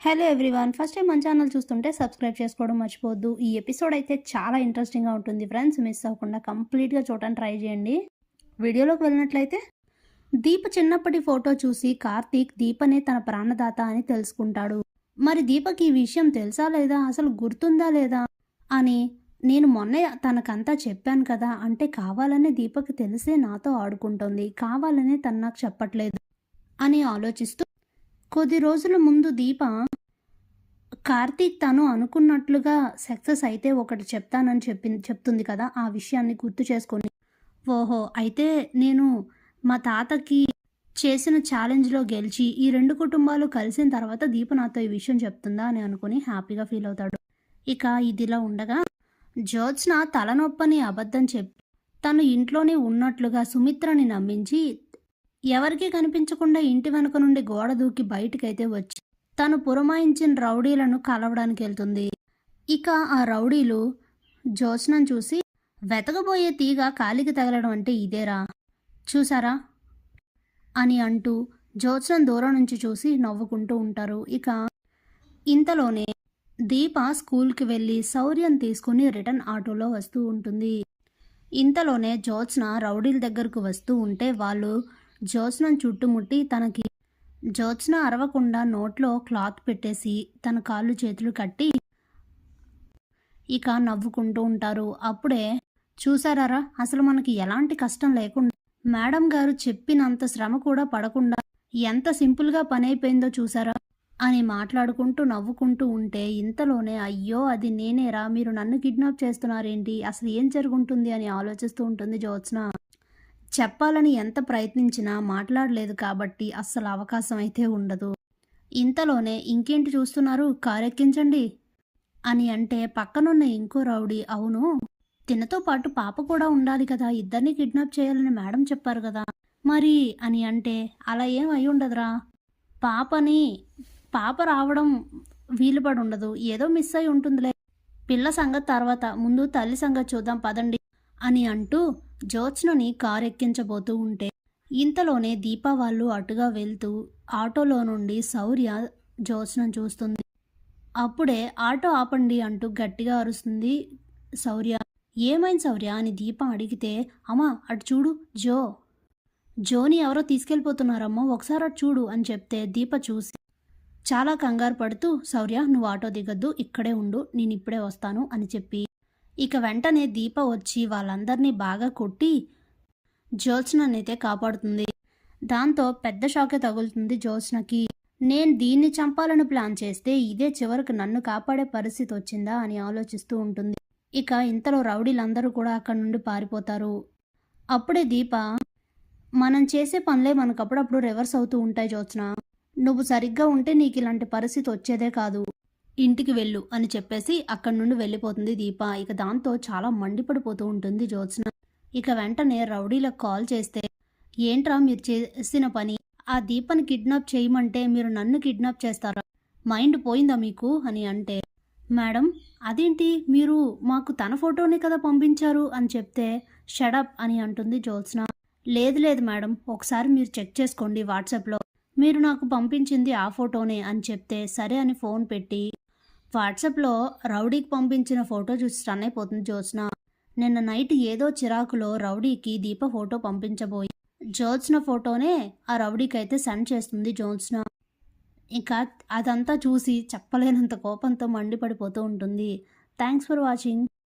Hello everyone first time మన channel చూస్తుంటే subscribe చేసుకోవడం మర్చిపోవద్దు. ఈ ఎపిసోడ్ అయితే చాలా ఇంట్రెస్టింగ్గా ఉంటుంది ఫ్రెండ్స్ మిస్ అవ్వకుండా కంప్లీట్గా చూడటానికి ట్రై చేయండి. వీడియోలోకి వెళ్ళినట్లయితే దీప చిన్నప్పటి ఫోటో చూసి కార్తీక్ దీపనే తన ప్రాణదాత అని తెలుసుకుంటాడు. మరి దీపకి ఈ విషయం తెలుసా లేదా? అసలు గుర్తుందా లేదా? అని నేను మొన్నే తనకంతా చెప్పాను కదా. అంటే కావాలనే దీపకి తెలిసే నాతో ఆడుకుంటుంది. కావాలనే తను నాకు చెప్పట్లేదు అని ఆలోచిస్తూ కొద్ది రోజుల ముందు దీప కార్తీక్ తను అనుకున్నట్లుగా సక్సెస్ అయితే ఒకటి చెప్తానని చెప్పి చెప్తుంది కదా ఆ విషయాన్ని గుర్తు చేసుకొని. ఓహో అయితే నేను మా తాతకి చేసిన ఛాలెంజ్లో గెలిచి ఈ రెండు కుటుంబాలు కలిసిన తర్వాత దీప నాతో ఈ విషయం చెప్తుందా అని అనుకుని హ్యాపీగా ఫీల్ అవుతాడు. ఇక ఇదిలా ఉండగా జ్యోత్స్న తలనొప్పని అబద్ధం చెప్పి తను ఇంట్లోనే ఉన్నట్లుగా సుమిత్రని నమ్మించి ఎవరికీ కనిపించకుండా ఇంటి వెనుక నుండి గోడ దూకి బయటికైతే వచ్చి తను పురమాయించిన రౌడీలను కలవడానికి వెళ్తుంది. ఇక ఆ రౌడీలు జ్యోత్స్నను చూసి వెతకబోయే తీగ కాలికి తగలడం అంటే ఇదేరా చూసారా? అని అంటూ జ్యోత్స్నం దూరం నుంచి చూసి నవ్వుకుంటూ ఉంటారు. ఇక ఇంతలోనే దీప స్కూల్కి వెళ్ళి శౌర్యం తీసుకుని రిటర్న్ ఆటోలో వస్తూ ఉంటుంది. ఇంతలోనే జ్యోత్స్న రౌడీల దగ్గరకు వస్తూ ఉంటే వాళ్ళు జ్యోత్స్నను చుట్టుముట్టి తనకి జ్యోత్స్న అరవకుండా నోట్లో క్లాత్ పెట్టేసి తన కాళ్ళు చేతులు కట్టి ఇక నవ్వుకుంటూ ఉంటారు. అప్పుడే చూసారా అసలు మనకి ఎలాంటి కష్టం లేకుండా మేడం గారు చెప్పినంత శ్రమ కూడా పడకుండా ఎంత సింపుల్గా పని అయిపోయిందో చూసారా అని మాట్లాడుకుంటూ నవ్వుకుంటూ ఉంటే ఇంతలోనే అయ్యో అది నేనేరా? మీరు నన్ను కిడ్నాప్ చేస్తున్నారేంటి? అసలు ఏం జరుగుంటుంది? అని ఆలోచిస్తూ ఉంటుంది జ్యోత్స్న. చెప్పాలని ఎంత ప్రయత్నించినా మాట్లాడలేదు కాబట్టి అస్సలు అవకాశం అయితే ఉండదు. ఇంతలోనే ఇంకేంటి చూస్తున్నారు? కారెక్కించండి. అని అంటే పక్కనున్న ఇంకో రౌడీ అవును తినతో పాటు పాప కూడా ఉండాలి కదా ఇద్దరిని కిడ్నాప్ చేయాలని మేడం చెప్పారు కదా. మరి అని అంటే అలా ఏం అయి ఉండదురా. పాపని పాప రావడం వీలుపడి ఉండదు ఏదో మిస్ అయి ఉంటుందిలే. పిల్ల సంగతి తర్వాత ముందు తల్లి సంగతి చూద్దాం పదండి. అని అంటూ జ్యోత్స్నని కారు ఎక్కించబోతూ ఉంటే ఇంతలోనే దీప వాళ్ళు అటుగా వెళ్తూ ఆటోలో నుండి శౌర్య జ్యోత్స్నం చూస్తుంది. అప్పుడే ఆటో ఆపండి అంటూ గట్టిగా అరుస్తుంది శౌర్య ఏమైంది శౌర్య అని దీప అడిగితే అమ్మా అటు చూడు జో. జోని ఎవరో తీసుకెళ్ళిపోతున్నారమ్మో ఒకసారి అటు చూడు అని చెప్తే దీప చూసి చాలా కంగారు పడుతూ శౌర్య నువ్వు ఆటో దిగద్దు ఇక్కడే ఉండు నేను ఇప్పుడే వస్తాను అని చెప్పి ఇక వెంటనే దీప వచ్చి వాళ్ళందరినీ బాగా కొట్టి జ్యోత్స్ననైతే కాపాడుతుంది. దాంతో పెద్ద షాకే తగులుతుంది జ్యోత్స్నకి. నేను దీన్ని చంపాలని ప్లాన్ చేస్తే ఇదే చివరికి నన్ను కాపాడే పరిస్థితి వచ్చిందా అని ఆలోచిస్తూ ఉంటుంది. ఇక ఇంతలో రౌడీలందరూ కూడా అక్కడి నుండి పారిపోతారు. అప్పుడే దీప మనం చేసే పనులే మనకు అప్పుడప్పుడు రివర్స్ అవుతూ ఉంటాయి జ్యోత్స్న. నువ్వు సరిగ్గా ఉంటే నీకు ఇలాంటి పరిస్థితి వచ్చేదే కాదు. ఇంటికి వెళ్ళు అని చెప్పేసి అక్కడి నుండి వెళ్ళిపోతుంది దీప. ఇక దాంతో చాలా మండిపడిపోతూ ఉంటుంది జ్యోత్స్న. ఇక వెంటనే రౌడీలకు కాల్ చేస్తే ఏంట్రా మీరు చేసిన పని? ఆ దీపని కిడ్నాప్ చేయమంటే మీరు నన్ను కిడ్నాప్ చేస్తారా? మైండ్ పోయిందా మీకు? అని అంటే మేడం అదేంటి? మీరు మాకు తన ఫోటోనే కదా పంపించారు? అని చెప్తే షడప్ అని అంటుంది జ్యోత్స్న. లేదు లేదు మేడం ఒకసారి మీరు చెక్ చేసుకోండి వాట్సాప్లో. మీరు నాకు పంపించింది ఆ ఫోటోనే అని చెప్తే సరే అని ఫోన్ పెట్టి వాట్సాప్లో రౌడీకి పంపించిన ఫోటో చూసి స్టన్ అయిపోతుంది జ్యోత్స్న. నిన్న నైట్ ఏదో చిరాకులో రౌడీకి దీప ఫోటో పంపించబోయి జ్యోత్స్న ఫోటోనే ఆ రౌడీకి అయితే సెండ్ చేస్తుంది జ్యోత్స్న. ఇంకా అదంతా చూసి చెప్పలేనంత కోపంతో మండిపడిపోతూ ఉంటుంది. Thanks for watching.